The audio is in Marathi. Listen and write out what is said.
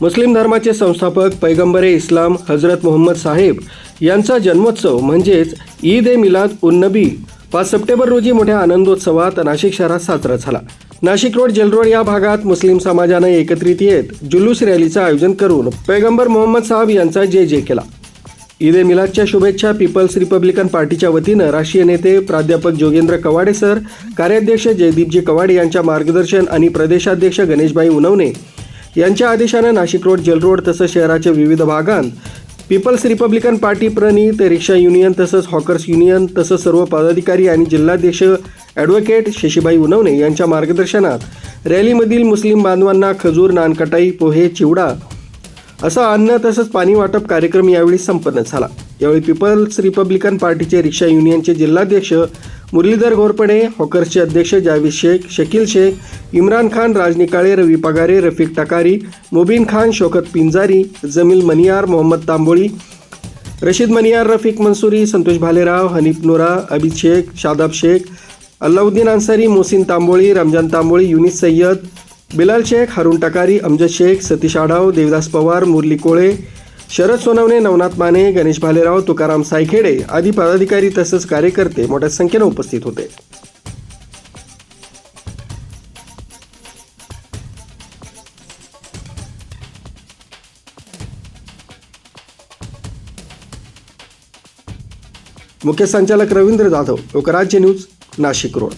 मुस्लिम धर्माचे संस्थापक पैगंबरे इस्लाम हजरत मोहम्मद साहेब यांचा जन्मोत्सव म्हणजेच ईद ए मिलाद उन नबी. पाच सप्टेंबर रोजी मोठ्या आनंदोत्सवात नाशिक शहरात साजरा झाला. नाशिक रोड जेलरोड या भागात मुस्लिम समाजाने एकत्रित येत जुलूस रॅलीचं आयोजन करून पैगंबर मोहम्मद साहेब यांचा जय जय केला. ईद ए मिलादच्या शुभेच्छा पीपल्स रिपब्लिकन पार्टीच्या वतीनं राष्ट्रीय नेते प्राध्यापक जोगेंद्र कवाडे सर कार्याध्यक्ष जयदीपजी कवाडे यांच्या मार्गदर्शन आणि प्रदेशाध्यक्ष गणेशभाई उनवणे यांच्या आदेशानं नाशिक रोड जलरोड तसंच शहराच्या विविध भागांत पीपल्स रिपब्लिकन पार्टी प्रणित रिक्षा युनियन तसंच हॉकर्स युनियन तसंच सर्व पदाधिकारी आणि जिल्हाध्यक्ष ॲडव्होकेट शशीबाई उनवणे यांच्या मार्गदर्शनात रॅलीमधील मुस्लिम बांधवांना खजूर नानकटाई पोहे चिवडा असा अन्न तसंच पाणी वाटप कार्यक्रम यावेळी संपन्न झाला. यावेळी पीपल्स रिपब्लिकन पार्टीचे रिक्षा युनियनचे जिल्हाध्यक्ष मुरलीधर घोरपडे हॉकर्सचे अध्यक्ष जावेद शेख शकील शेख इम्रान खान राजनिकाळे रवी पगारे रफिक टकारी मुबीन खान शोकत पिंजारी जमील मनियार मोहम्मद तांबोळी रशीद मनियार रफिक मंसुरी संतोष भालेराव हनीफ नोरा अबिद शेख शादाब शेख अल्लाउद्दीन अन्सारी मोसिन तांबोळी रमजान तांबोळी युनिस सय्यद बिलाल शेख हरुण टकारी अमजद शेख सतीश आढाव देवदास पवार मुरली कोळे शरद सोनवणे नवनाथ माने गणेश भालेराव तुकाराम सायखेडे आदी पदाधिकारी तसंच कार्यकर्ते मोठ्या संख्येनं उपस्थित होते. मुख्य संचालक रवींद्र जाधव लोकराज्य न्यूज नाशिक रोड.